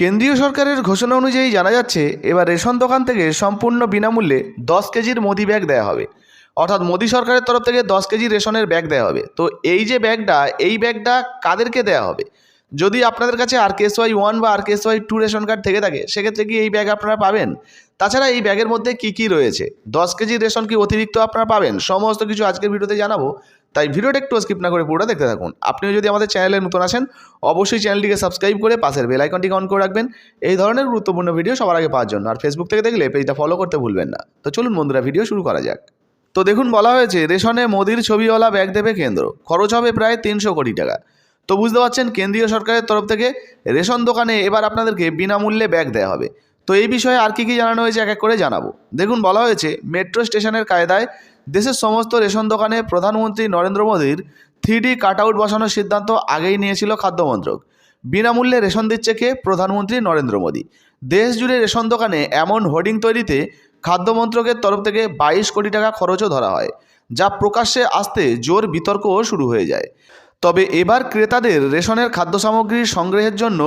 কেন্দ্রীয় সরকারের ঘোষণা অনুযায়ী জানা যাচ্ছে, এবার রেশন দোকান থেকে সম্পূর্ণ বিনামূল্যে দশ কেজির মোদি ব্যাগ দেওয়া হবে। অর্থাৎ মোদি সরকারের তরফ থেকে দশ কেজি রেশনের ব্যাগ দেওয়া হবে। তো এই যে ব্যাগটা, এই ব্যাগটা কাদেরকে দেওয়া হবে? যদি আপনাদের কাছে আর কেস ওয়াই ওয়ান বা R K S Y two ration card থেকে থাকে, সেক্ষেত্রে কি এই ব্যাগ আপনারা পাবেন? তাছাড়া এই ব্যাগের মধ্যে কি কি রয়েছে? দশ কেজি রেশন কি অতিরিক্ত আপনারা পাবেন? সমস্ত কিছু আজকের ভিডিওতে জানাব। তাই ভিডিওটা একটু স্কিপ না করে পুরোটা দেখতে থাকুন। আপনিও যদি আমাদের চ্যানেলে নতুন আসেন অবশ্যই চ্যানেলটিকে সাবস্ক্রাইব করে পাশের বেল আইকনটিকে অন করে রাখবেন। এই ধরনের গুরুত্বপূর্ণ ভিডিও সবার আগে পাওয়ার জন্য। আর ফেসবুক থেকে দেখলে পেজটা ফলো করতে ভুলবেন না। তো চলুন বন্ধুরা ভিডিও শুরু করা যাক। তো দেখুন, বলা হয়েছে, রেশনে মোদির ছবিওয়ালা ব্যাগ দেবে কেন্দ্র। খরচ হবে প্রায় তিনশো কোটি টাকা। তো বুঝতে পারছেন, কেন্দ্রীয় সরকারের তরফ থেকে রেশন দোকানে এবার আপনাদেরকে বিনামূল্যে ব্যাগ দেওয়া হবে। তো এই বিষয়ে আর কি কি জানানো হয়েছে, এক এক করে জানাব। দেখুন, বলা হয়েছে, মেট্রো স্টেশনের কায়দায় দেশের সমস্ত রেশন দোকানে প্রধানমন্ত্রী নরেন্দ্র মোদীর থ্রি কাট আউট বসানোর সিদ্ধান্ত আগেই নিয়েছিল খাদ্য মন্ত্রক বিনামূল্যে রেশন দিচ্ছে কে? প্রধানমন্ত্রী নরেন্দ্র মোদী। দেশ জুড়ে রেশন দোকানে এমন হোর্ডিং তৈরিতে খাদ্য মন্ত্রকের তরফ থেকে বাইশ কোটি টাকা খরচও ধরা হয়, যা প্রকাশ্যে আসতে জোর বিতর্কও শুরু হয়ে যায়। তবে এবার ক্রেতাদের রেশনের খাদ্য সামগ্রী সংগ্রহের জন্য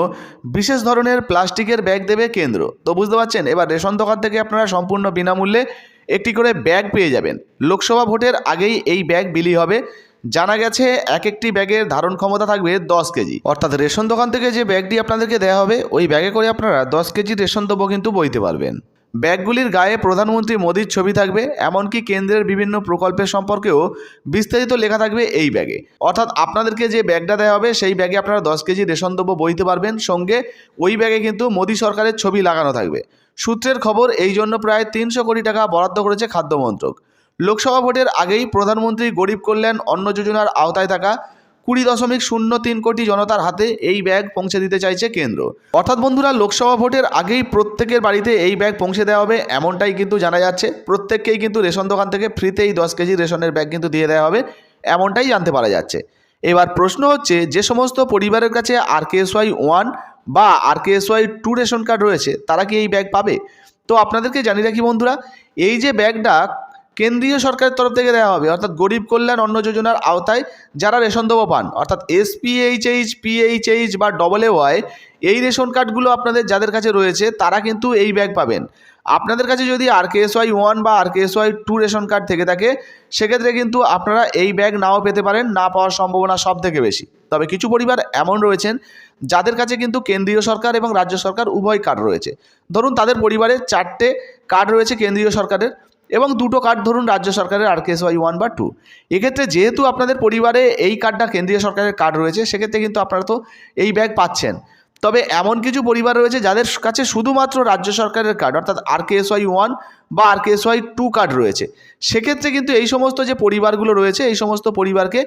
বিশেষ ধরনের প্লাস্টিকের ব্যাগ দেবে কেন্দ্র। তো বুঝতে পারছেন, এবার রেশন দোকান থেকে আপনারা সম্পূর্ণ বিনামূল্যে একটি করে ব্যাগ পেয়ে যাবেন। লোকসভা ভোটের আগেই এই ব্যাগ বিলি হবে। জানা গেছে এক একটি ব্যাগের ধারণ ক্ষমতা থাকবে দশ কেজি। অর্থাৎ রেশন দোকান থেকে যে ব্যাগটি আপনাদেরকে দেওয়া হবে, ওই ব্যাগে করে আপনারা দশ কেজি রেশন দ্রব্য কিন্তু বইতে পারবেন। ব্যাগগুলির গায়ে প্রধানমন্ত্রী মোদীর ছবি থাকবে, এমনকি কেন্দ্রের বিভিন্ন প্রকল্পের সম্পর্কেও বিস্তারিত লেখা থাকবে এই ব্যাগে। অর্থাৎ আপনাদেরকে যে ব্যাগটা দেওয়া হবে, সেই ব্যাগে আপনারা দশ কেজি রেশন দ্রব্য বইতে পারবেন। সঙ্গে ওই ব্যাগে কিন্তু মোদী সরকারের ছবি লাগানো থাকবে। সূত্রের খবর, এই জন্য প্রায় তিনশো কোটি টাকা বরাদ্দ করেছে খাদ্য মন্ত্রক। লোকসভা ভোটের আগেই প্রধানমন্ত্রী গরিব কল্যাণ অন্ন যোজনার আওতায় থাকা কুড়ি দশমিক শূন্য তিন কোটি জনতার হাতে এই ব্যাগ পৌঁছে দিতে চাইছে কেন্দ্র। অর্থাৎ বন্ধুরা, লোকসভা ভোটের আগেই প্রত্যেকের বাড়িতে এই ব্যাগ পৌঁছে দেওয়া হবে এমনটাই কিন্তু জানা যাচ্ছে। প্রত্যেককেই কিন্তু রেশন দোকান থেকে ফ্রিতে এই দশ কেজি রেশনের ব্যাগ কিন্তু দিয়ে দেওয়া হবে, এমনটাই জানতে পারা যাচ্ছে। এবার প্রশ্ন হচ্ছে, যে সমস্ত পরিবারের কাছে R K S Y one বা R K S Y two ration card রয়েছে, তারা কি এই ব্যাগ পাবে? তো আপনাদেরকে জানিয়ে রাখি বন্ধুরা, এই যে ব্যাগটা কেন্দ্রীয় সরকারের তরফ থেকে দেওয়া হবে। অর্থাৎ গরিব কল্যাণ অন্ন যোজনার আওতায় যারা রেশন দেবো পান, অর্থাৎ এসপিএইচএইচ, পিএইচএইচ বা ডবল ওয়াই এই রেশন কার্ডগুলো আপনাদের যাদের কাছে রয়েছে, তারা কিন্তু এই ব্যাগ পাবেন। আপনাদের কাছে যদি R K S Y one বা R K S Y two ration card থেকে থাকে, সেক্ষেত্রে কিন্তু আপনারা এই ব্যাগ নাও পেতে পারেন, না পাওয়ার সম্ভাবনা সব থেকে বেশি। তবে কিছু পরিবার এমন রয়েছেন, যাদের কাছে কিন্তু কেন্দ্রীয় সরকার এবং রাজ্য সরকার উভয় কার্ড রয়েছে। ধরুন তাদের পরিবারে চারটে কার্ড রয়েছে কেন্দ্রীয় সরকারের এবং দুটো কার্ড ধরুন রাজ্য সরকারের R K S Y one বা টু এক্ষেত্রে যেহেতু আপনাদের পরিবারে এই কার্ডটা কেন্দ্রীয় সরকারের কার্ড রয়েছে, সেক্ষেত্রে কিন্তু আপনারা তো এই ব্যাগ পাচ্ছেন। তবে এমন কিছু পরিবার রয়েছে যাদের কাছে শুধুমাত্র রাজ্য সরকারের কার্ড অর্থাৎ R K S Y one বা R K S Y two card রয়েছে। সেক্ষেত্রে কিন্তু এই সমস্ত যে পরিবারগুলো রয়েছে, এই সমস্ত পরিবারকে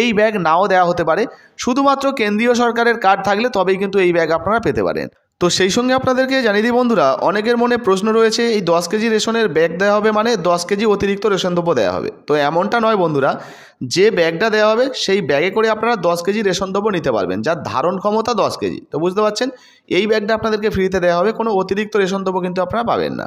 এই ব্যাগ নাও দেওয়া হতে পারে। শুধুমাত্র কেন্দ্রীয় সরকারের কার্ড থাকলে তবেই কিন্তু এই ব্যাগ আপনারা পেতে পারেন। তো সেই সঙ্গে আপনাদেরকে জানিয়ে দিই বন্ধুরা, অনেকের মনে প্রশ্ন রয়েছে, এই দশ কেজি রেশনের ব্যাগ দেওয়া হবে মানে দশ কেজি অতিরিক্ত রেশন দ্রব্য দেওয়া হবে। তো এমনটা নয় বন্ধুরা, যে ব্যাগটা দেওয়া হবে, সেই ব্যাগে করে আপনারা দশ কেজি রেশন দ্রব্য নিতে পারবেন, যার ধারণ ক্ষমতা দশ কেজি। তো বুঝতে পারছেন? এই ব্যাগটা আপনাদেরকে ফ্রিতে দেওয়া হবে, কোনো অতিরিক্ত রেশন দ্রব্য কিন্তু আপনারা পাবেন না।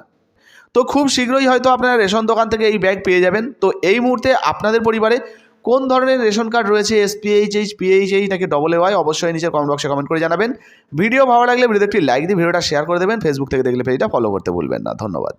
তো খুব শীঘ্রই হয়তো আপনারা রেশন দোকান থেকে এই ব্যাগ পেয়ে যাবেন। তো এই মুহূর্তে আপনাদের পরিবারে কোন ধরনের রেশন কার্ড রয়েছে এসপিএইচএইচ পিএইচএইচ নাকি ডবল ওয়াই অবশ্যই নিচের কমেন্ট বক্সে কমেন্ট করে জানাবেন। ভিডিও ভালো লাগলে ভিডিওতে একটি লাইক দিয়ে ভিডিওটা শেয়ার করে দেবেন। ফেসবুক থেকে দেখলে পেজটা ফলো করতে ভুলবেন না। ধন্যবাদ।